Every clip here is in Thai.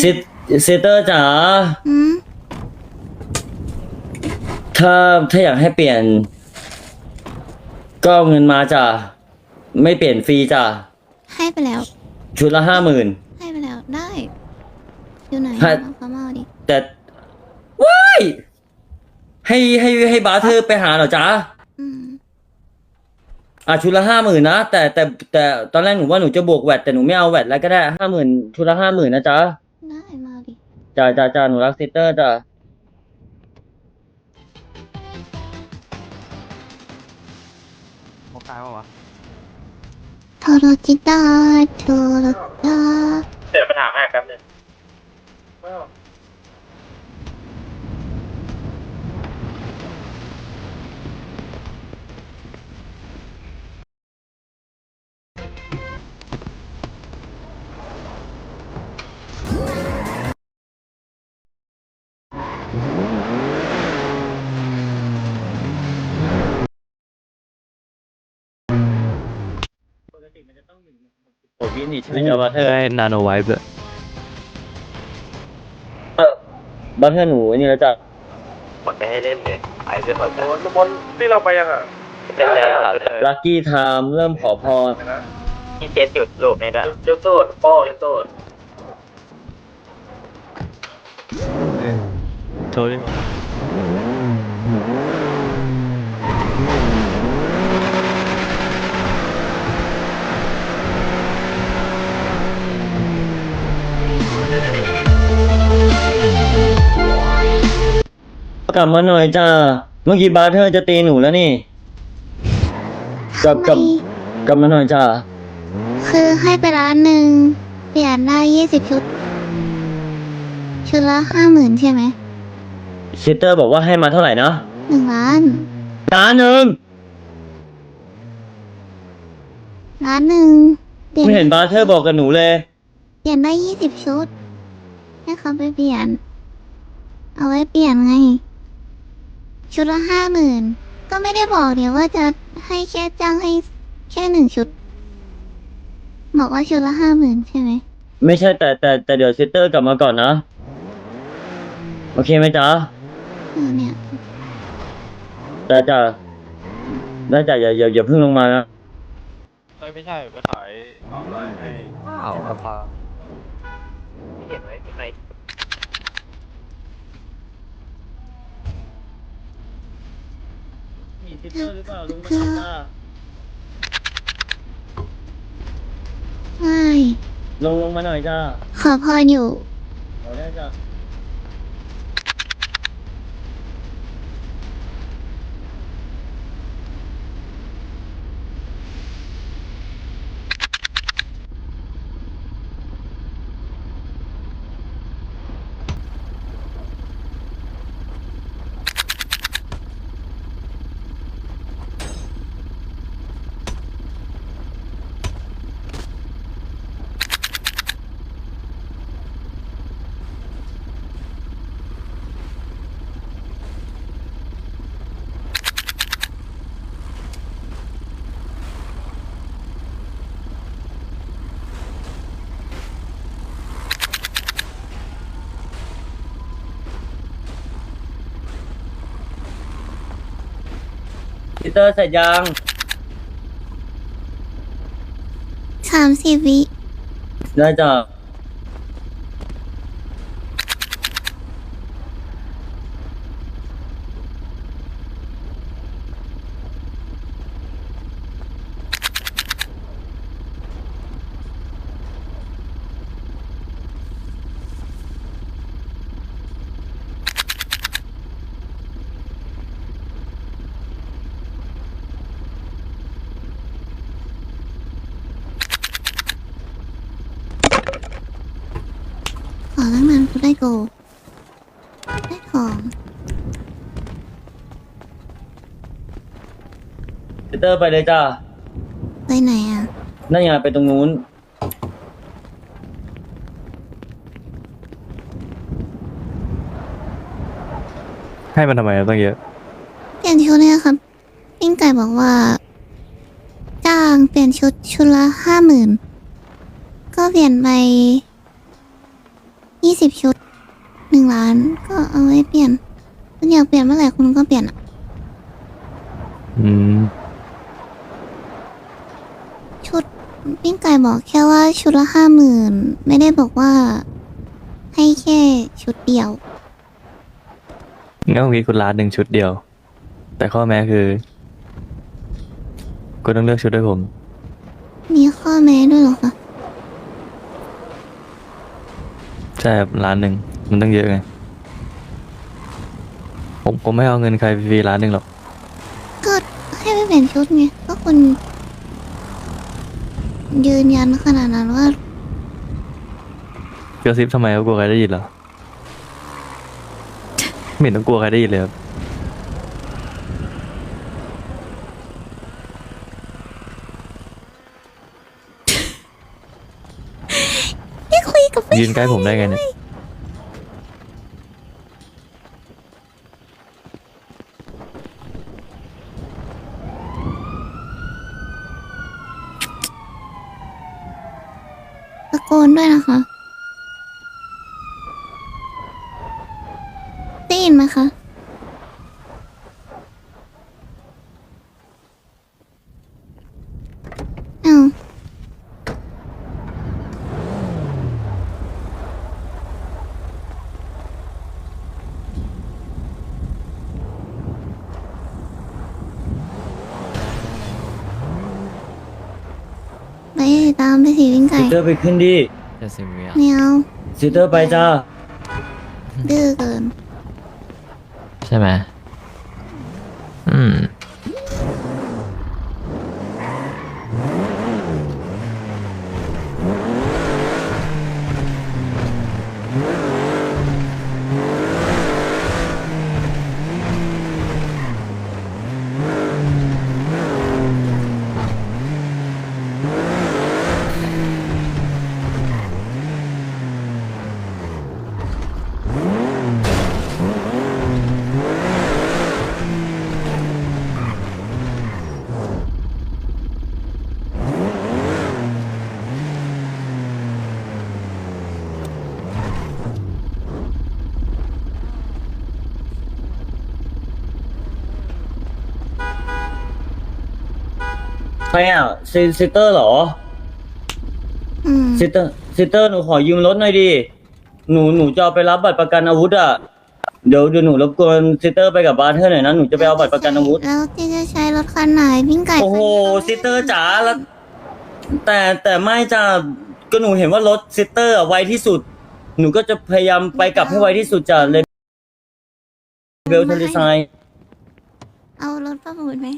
เซตเซเตอร์จ๋าอืมถ้าถ้าอยากให้เปลี่ยน ก็เอาเงินมาจ้ะไม่เปลี่ยนฟรีจ้ะให้ไปแล้ว ชุดละห้าหมื่น ให้ไปแล้วได้ อยู่ไหนให้เอาเขามาเอาดิแต่ว้ายให้ให้ให้บาร์เธอร์ไปหาเหรอจ๊ะอืมอะชุดละห้าหมื่นนะแต่แต่แต่ตอนแรกหนูว่าหนูจะบวกแวดแต่หนูไม่เอาแวดแล้วก็ได้ห้าหมื่นชุดละห้าหมื่นนะจ๊ะได้มาเอาดิ จ้าจ้าจ้าหนูรักเซเตอร์จ้ะโมคายปะวะโทโรจิตาโทโรจิตาเดี๋ยวไปถามให้แป๊บนึง โอ้ยนี่ใช่ไหมจ๊ะบาร์เธอร์ได้นาโนไวท์ด้วยเออบาร์เธอร์หนูนี่แล้วจ้ะหมดไปให้เล่นเลยไปเรื่อยหมดโอ้ยบนที่เราไปยังอะเล่นแล้วครับลัคกี้ไทม์เริ่มขอพรนี่เจ็ดจุดรูปนี่ด้วยยกโทษป้อยกโทษโทษดิ กลับมาหน่อยจ้า เมื่อกี้บาร์เธอร์จะตีหนูแล้วนี่ กลับกลับกลับมาหน่อยจ้า คือให้ไปร้านหนึ่งเปลี่ยนได้ยี่สิบชุด ชุดละห้าหมื่นใช่ไหมเซเตอร์บอกว่าให้มาเท่าไหร่นะหนึ่งล้านล้านหนึ่งล้านหนึ่งเปลี่ยนไม่เห็นบาร์เธอร์บอกกับหนูเลย เปลี่ยนได้ยี่สิบชุด ให้เขาไปเปลี่ยน เอาไว้เปลี่ยนไง ชุดละห้าหมื่นก็ไม่ได้บอกเดี๋ยวว่าจะให้แค่จ้างให้แค่หนึ่งชุด บอกว่าชุดละห้าหมื่นใช่ไหมไม่ใช่แต่แต่แต่เดี๋ยวเซเตอร์กลับมาก่อนนะ โอเคไหมจ๊ะเออเนี่ยแต่จ้ะได้จ้ะอย่าอย่าอย่าเพิ่งลงมานะไม่ใช่ไปขายออนไลน์ให้ เอากระเพาเห็นไหมใน มีเซเตอร์หรือเปล่าลงมาจ้าไม่ ลงลงมาหน่อยจ้าขอพรอยู่เอาได้จ้ะ เซเตอร์เสร็จยังสามสิบวิได้จ้ะ ขอตั้งนานกูได้โกลได้ของ เซเตอร์ไปเลยจ้าไปไหนอะ นั่นไงไปตรงนู้น ให้มันทำไมต้องเยอะ เปลี่ยนชุดเนี่ยครับปิ้งไก่บอกว่า จ้างเปลี่ยนชุดชุดละห้าหมื่นก็เปลี่ยนไปยี่สิบชุดหนึ่งล้านก็เอาไว้เปลี่ยนคุณอยากเปลี่ยนเมื่อไหร่คุณก็เปลี่ยนอะอืม ชุด ปิ้งไก่บอกแค่ว่าชุดละห้าหมื่นไม่ได้บอกว่า ให้แค่ชุดเดียวงั้นผมคิดคุณล้านหนึ่งชุดเดียว แต่ข้อแม้คือคุณต้องเลือกชุดด้วยผม มีข้อแม้ด้วยเหรอคะใช่ครับล้านหนึ่งมันต้องเยอะไงผมผมไม่เอาเงินใครฟรีๆล้านหนึ่งหรอกก็ให้ไปเปลี่ยนชุดไงก็คุณ ยืนยันขนาดนั้นว่ากระซิบทำไมครับกลัวใครได้ยินเหรอ ไม่เห็นต้องกลัวใครได้ยินเลยครับได้คุยกับผู้ยืนใกล้ผมได้ไงเนี่ย ตะโกนด้วยนะคะได้ยินไหมคะอ้าว ไปตามไปสีวิ่งไก่ซิสเตอร์ไปขึ้นดิจะสิบวิอะไม่เอาซิสเตอร์ไปจ้าดื้อเกิน ใช่ไหมอืม รอะซิซิสเตอร์เหรออืมซิสเตอร์ซิสเตอร์หนูขอยืมรถหน่อยดิหนูหนูจะเอาไปรับบัตรประกันอาวุธอะเดี๋ยวเดี๋ยวหนูรบกวนซิสเตอร์ไปกับบาร์เทอร์หน่อยนะหนูจะไปเอาบัตรประกันอาวุธ แล้วที่จะใช้รถคันไหนวิ่งไก่โอ้โหซิสเตอร์จ๋าแล้วแต่แต่ไม่จ้าก็หนูเห็นว่ารถซิสเตอร์อะไวที่สุด หนูก็จะพยายามไปกลับให้ไวที่สุดจ้ะเลยเบลเทลิไซน์เอารถประมูลไหม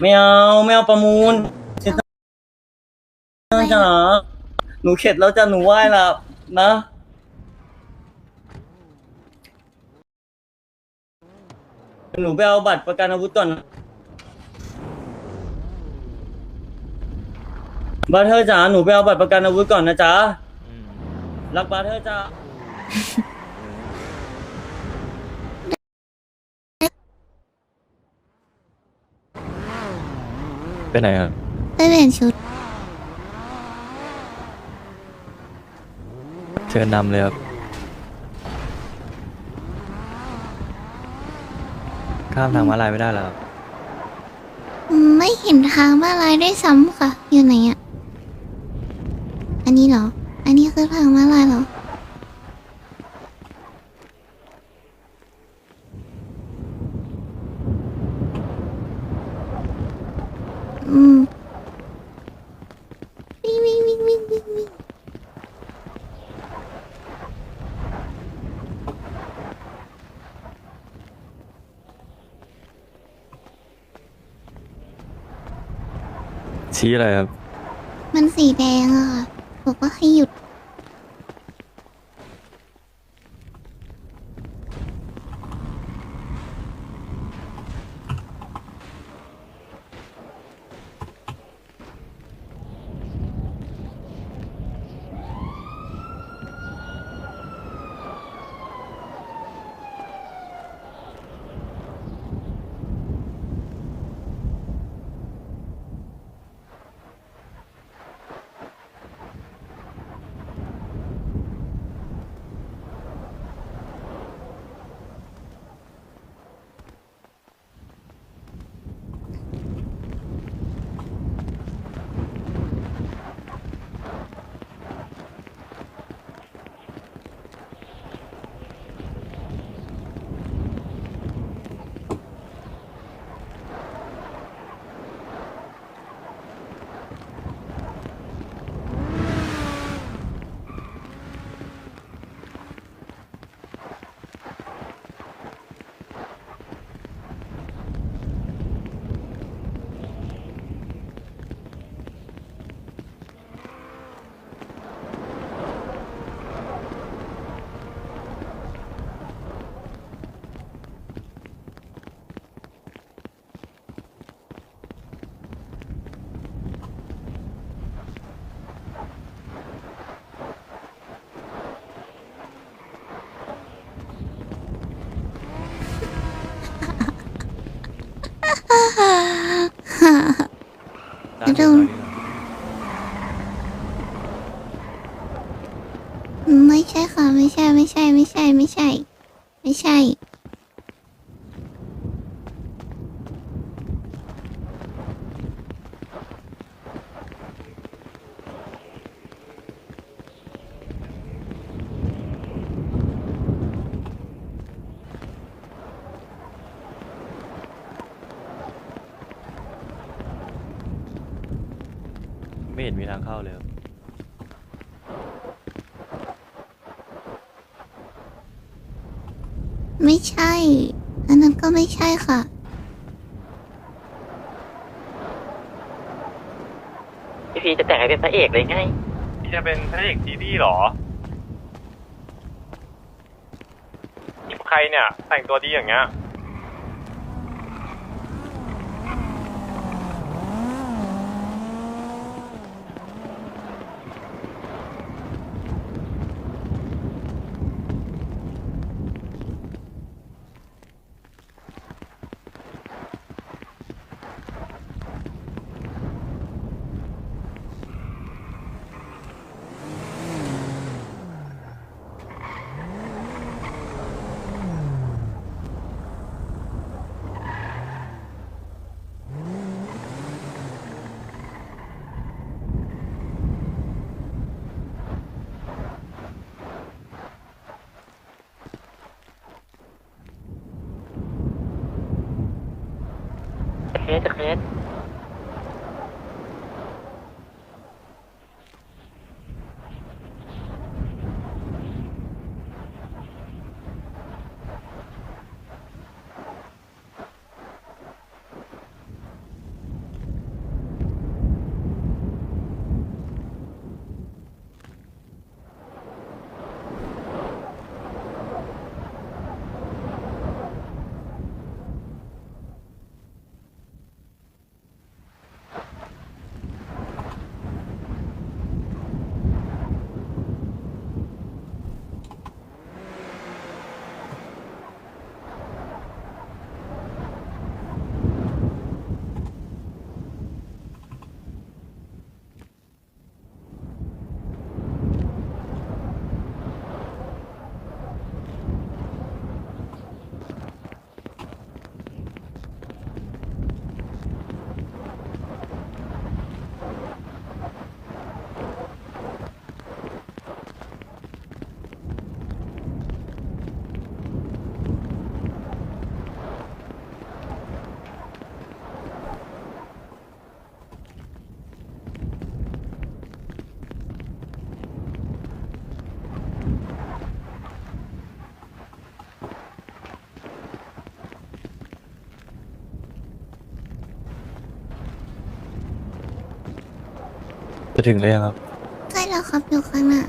ไม่เอา ไม่เอาประมูลซิสเตอร์จ๋าหนูเข็ดแล้วจ้ะหนูไหว้ละนะ หนูไปเอาบัตรประกันอาวุธก่อนนะบาร์เทอร์จ๋าหนูไปเอาบัตรประกันอาวุธก่อนนะจ๊ะรักบาร์เทอร์จ้า ไปไหนครับ ไปเปลี่ยนชุด เชิญนำเลยครับ ข้ามทางม้าลายไม่ได้แล้วครับ ไม่เห็นทางมาลายได้วยซ้ำค่ะ อยู่ไหนอะอันนี้เหรอ อันนี้คือทางมาลายเหรออืมวิ่งวิ่งวิ่งวิ่งวิ่งวิ่ง ชี้อะไรครับ มันสีแดงอะค่ะบอกว่าให้หยุด ดูไม่ใช่ค่ะ ไม่ใช่ ไม่ใช่ ไม่ใช่ ไม่ใช่ ไม่ใช่ ม่เห็นมีทางเข้าเลยครับไม่ใช่ อันนั้นก็ไม่ใช่ค่ะ พี่พีจะแต่งให้เป็นพระเอกเลยไงพี่จะเป็นพระเอกซีรีส์เหรอใครเนี่ย แต่งตัวดีอย่างเงี้ย จะ จะถึงเลยงครับ ใช่แล้วครับอยู่ข้างหน้า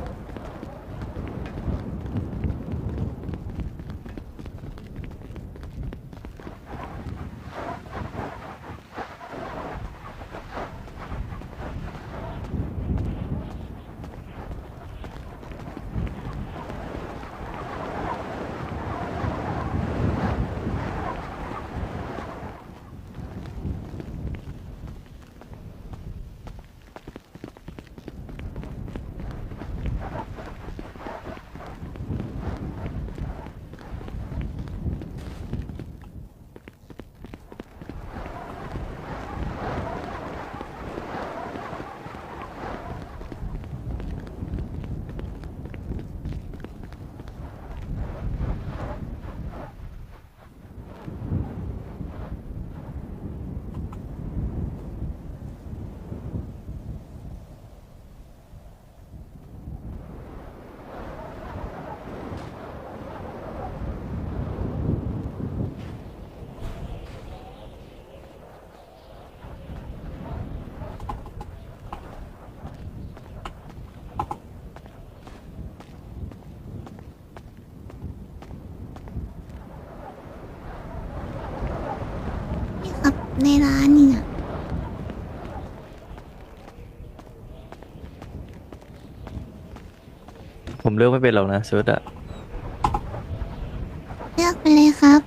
ในร้านนี่นะผมเลือกไม่เป็นหรอกนะชุดอะเลือกไปเลยครับ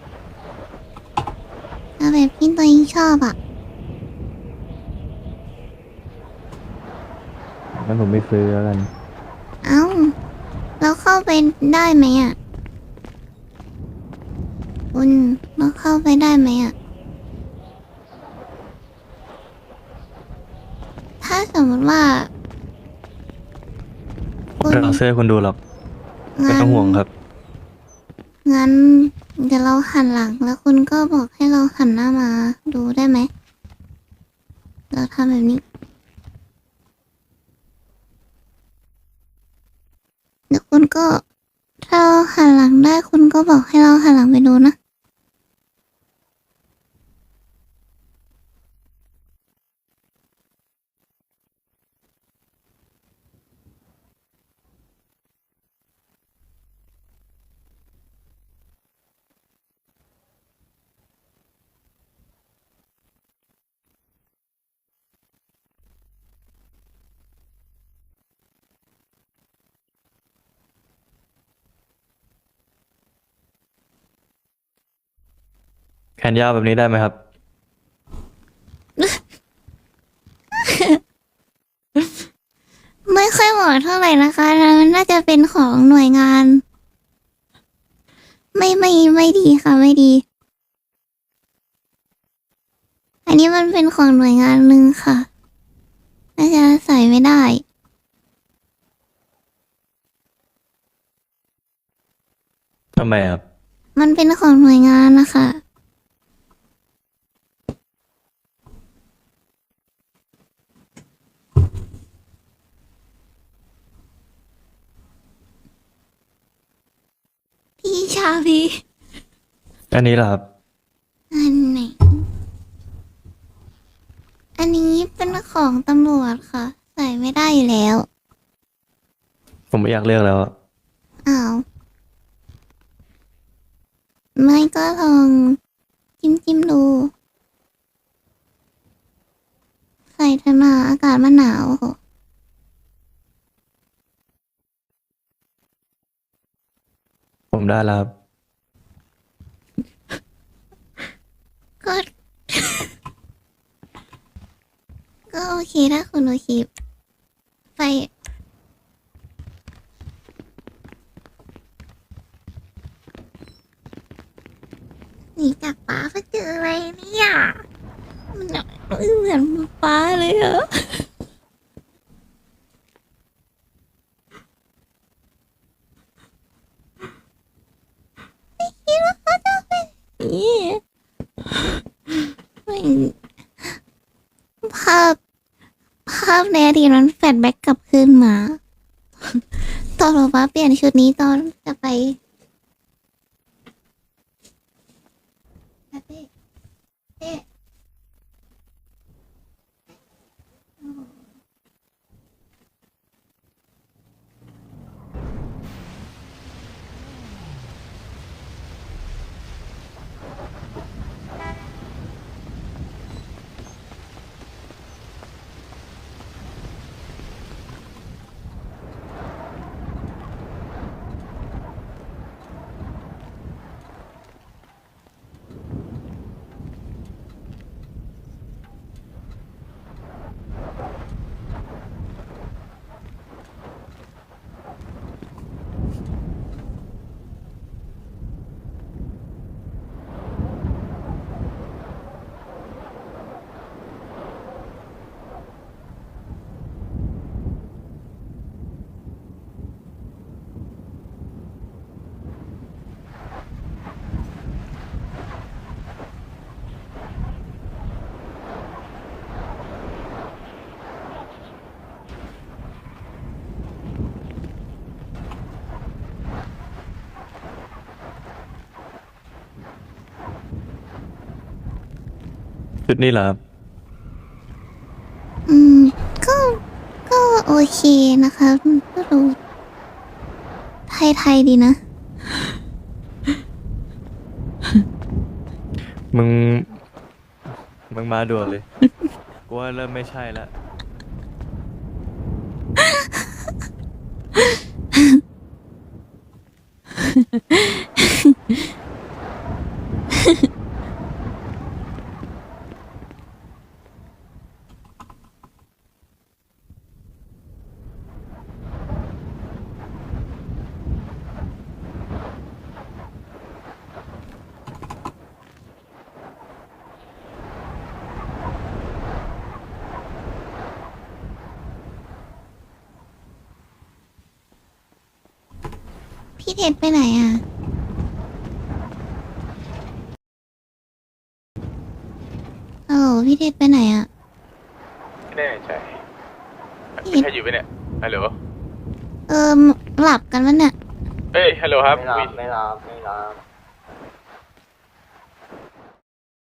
เอาแบบที่ตัวเองชอบอะงั้นผมไม่ซื้อแล้วกัน เอ้าเราเข้าไปได้ไหมอะคุณเราเข้าไปได้ไหมอะ ถ้า สมมติว่าคุณไม่เอาเสื้อให้คุณดูหรอกไม่ต้องห่วงครับ งั้น เดี๋ยวเราหันหลังแล้วคุณก็บอกให้เราหันหน้ามาดูได้ไหม เราทำแบบนี้เดี๋ยวคุณก็ถ้าเราหันหลังได้คุณก็บอกให้เราหันหลังไปดูนะ แขนยาวแบบนี้ได้ไหมครับ ไม่ค่อยเหมาะเท่าไหร่นะคะมันน่าจะเป็นของหน่วยงาน ไม่ไม่ไม่ดีค่ะ ไม่ดี อันนี้มันเป็นของหน่วยงานหนึ่งค่ะ น่าจะใส่ไม่ได้ทำไมครับ มันเป็นของหน่วยงานนะคะ พี่ชาพี อันนี้เหรอครับ อันไหน อันนี้เป็นของตำรวจค่ะ ใส่ไม่ได้อยู่แล้ว ผมไม่อยากเลือกแล้วอะอ้าว ไม่ก็ลองจิ้มจิ้มดู ใส่เถอะนาอากาศมันหนาวผมได้แล้วครับ ก็ ก็โอ เคถ้าคุณโอเคไปหนีจากป้าไปเจออะไรเนี่ยมันเหมือนป้าเลยเหรอไม่คิดว่าเขาจะเป็นอย่างนี้ไม่ภาพ ภาพในอดีตมันแฟลชแบ็กกลับคืนมาตอนเราว่าเปลี่ยนชุดนี้ตอนจะไปเต้เต้ ชุดนี้เหรอครับอืม ก็ ก็โอเคนะคะก็ดูไทยๆดีนะ มึง มึงมาด่วนเลย กูว่าเริ่มไม่ใช่แล้ว พี่เท็ดไปไหนอะ ฮัลโหลพี่เท็ดไปไหนอะ ไม่แน่ใจพี่ใครอยู่ไปเนี่ย ฮัลโหล เออหลับกันวะเนี่ยเอ้ย ฮัลโหลครับ ไม่รับไม่รับไม่รับ